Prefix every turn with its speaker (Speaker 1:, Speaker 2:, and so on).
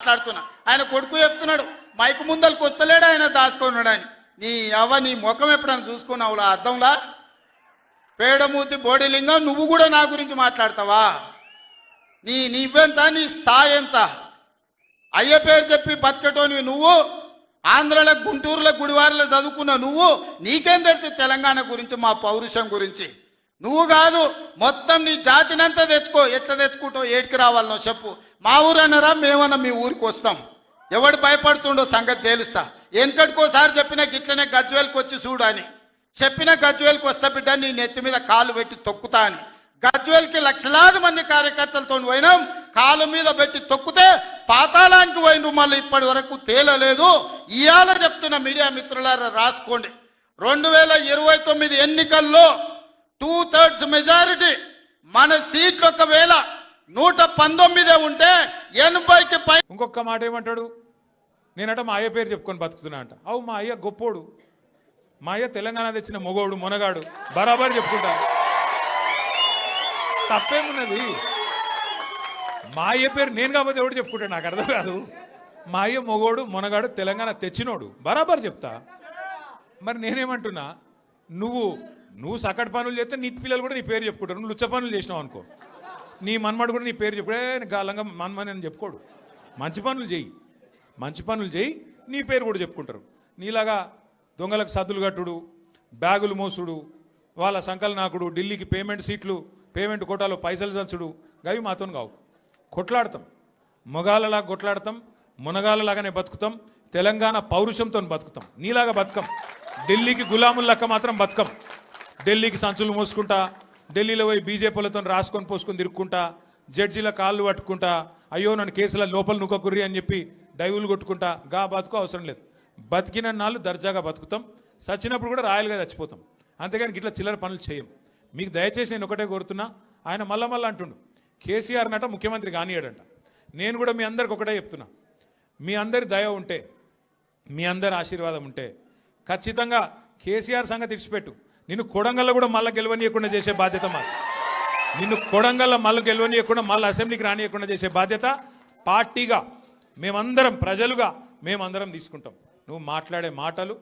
Speaker 1: మాట్లాడుతున్నా. ఆయన కొడుకు చెప్తున్నాడు మైకు ముందలకు వస్తలేడు ఆయన దాచుకున్నాడు ఆయన నీ అవ్వ నీ ముఖం ఎప్పుడైనా చూసుకున్నావులా? అర్థంలా? పేడమూతి బోడిలింగం నువ్వు కూడా నా గురించి మాట్లాడతావా? నీ నీవెంత నీ స్థాయి ఎంత? అయ్య పేరు చెప్పి బతికటోనివి నువ్వు? ఆంధ్రలో గుంటూరులో గుడివారిలో చదువుకున్న నువ్వు? నీకేం తెలుసు తెలంగాణ గురించి మా పౌరుషం గురించి? నువ్వు కాదు మొత్తం నీ జాతినంతా తెచ్చుకో. ఎట్లా తెచ్చుకుంటావు? ఏడికి రావాలనో చెప్పు. మా ఊరన్నారా మేమన్నా మీ ఊరికి వస్తాం. ఎవడు భయపడుతుండో సంగతి తేలుస్తా. వెనకటికోసారి చెప్పిన గిట్లనే గజ్వేల్కి వచ్చి చూడు అని. చెప్పిన గజ్వేల్కి వస్తా బిడ్డ నీ నెత్తి మీద కాలు పెట్టి తొక్కుతా అని. గజ్వేల్కి లక్షలాది మంది కార్యకర్తలతో పోయినాం. కాలు మీద పెట్టి తొక్కితే పాతాళానికి పోయిన మళ్ళీ ఇప్పటి వరకు తేలలేదు. ఇవాళ చెప్తున్న మీడియా మిత్రులారా రాసుకోండి. రెండు వేల ఇరవై తొమ్మిది ఎన్నికల్లో టూ మెజారిటీ మన సీట్లు ఒకవేళ నూట పంతొమ్మిదే ఉంటే ఎనభైకి పై
Speaker 2: ఇంకొక మాట ఏమంటాడు? నేనట మా అయ్య పేరు చెప్పుకొని బతుకుతున్నా అంట. అవు మా అయ్య గొప్పోడు. మా అయ్య తెలంగాణ తెచ్చిన మొగోడు మొనగాడు. బరాబర్ చెప్పుకుంటా. తప్పేమున్నది? మా అయ్య పేరు నేను కాకపోతే ఎవడు చెప్పుకుంటాడు? నాకు అర్థం కాదు. మా అయ్య మొగోడు మొనగాడు తెలంగాణ తెచ్చినోడు. బరాబర్ చెప్తా. మరి నేనేమంటున్నా? నువ్వు నువ్వు సకట్ పనులు చేస్తే నీ పిల్లలు కూడా నీ పేరు చెప్పుకుంటారు. నువ్వు లుచ్చ పనులు చేసినావు అనుకో. నీ మన్మడు కూడా నీ పేరు చెప్పుడే గాలంగా మన్మని అని చెప్పుకోడు. మంచి పనులు చేయి. మంచి పనులు చేయి నీ పేరు కూడా చెప్పుకుంటారు. నీలాగా దొంగలకు సద్దులు కట్టుడు బ్యాగులు మోసుడు వాళ్ళ సంకలనాకుడు ఢిల్లీకి పేమెంట్ సీట్లు పేమెంట్ కోటాలో పైసలు చంచుడు గవి మాతో కావు. కొట్లాడతాం. మొగాలలా కొట్లాడతాం మునగాలలాగానే బతుకుతాం తెలంగాణ పౌరుషంతో బతుకుతాం. నీలాగా బతుకం. ఢిల్లీకి గులాములక్క మాత్రం బతుకం. ఢిల్లీకి సంచులు మోసుకుంటా ఢిల్లీలో పోయి బీజేపీలతో రాసుకొని పోసుకొని తిరుక్కుంటా జడ్జీల కాళ్ళు పట్టుకుంటా అయ్యో నన్ను కేసుల లోపల నుక్కకుర్రి అని చెప్పి డైవులు కొట్టుకుంటా గా బతుకు అవసరం లేదు. బతికిన నాళ్ళు దర్జాగా బతుకుతాం. చచ్చినప్పుడు కూడా రాయలుగా చచ్చిపోతాం. అంతేగాని ఇట్లా చిల్లర పనులు చేయం. మీకు దయచేసి నేను ఒకటే కోరుతున్నా ఆయన మళ్ళా మళ్ళీ అంటుండు కేసీఆర్ నట ముఖ్యమంత్రి కానియాడంట. నేను కూడా మీ అందరికి ఒకటే చెప్తున్నా మీ అందరి దయ ఉంటే మీ అందరి ఆశీర్వాదం ఉంటే ఖచ్చితంగా కేసీఆర్ సంగతి ఇడిచిపెట్టు నిన్ను కొడంగల్లో కూడా మళ్ళీ గెలవనీయకుండా చేసే బాధ్యత మాది. నిన్ను కొడంగల్లో మళ్ళీ గెలవనీయకుండా మళ్ళీ అసెంబ్లీకి రానియకుండా చేసే బాధ్యత పార్టీగా మేమందరం ప్రజలుగా మేమందరం తీసుకుంటాం. నువ్వు మాట్లాడే మాటలు